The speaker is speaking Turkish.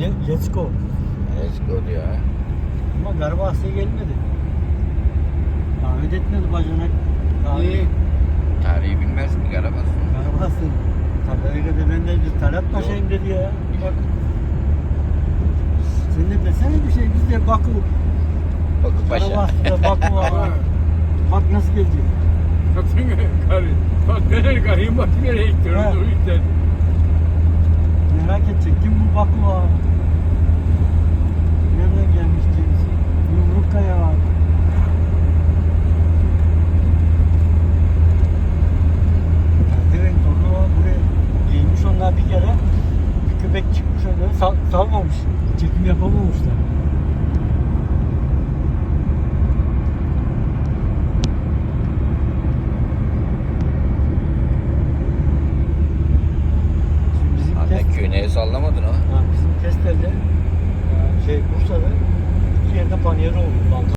Le- Let's go. Let's go diyor ha. Ama Garba Asya gelmedi. Davet etmedi bacanak. Niye? Davet. Tarihi bilmez mi Garabasın? Garba Asya. Tabii ben de bir Talat Paşa'yım dedi ya. Bak. Sen de desene bir şey biz de Baku. Bakı Paşa. Garba Asya'da Baku var. Bak nasıl geziyor. Bakın karı. Bak nereye karıyım bak nereye gidiyoruz o yüzden. Merak edecek kim bu Baku var. Nereden gelmiş kendisi? Yumruk Kaya var. Evet torunu var buraya gelmiş onlar bir kere. Bir köpek çıkmış öyle sal, salmamış. Çekim yapamamışlar. Şimdi bizim Hatta köyüne sallamadın o. ha, bizim testlerde e, şey Bursa'da iki yerde paniyeri oldu.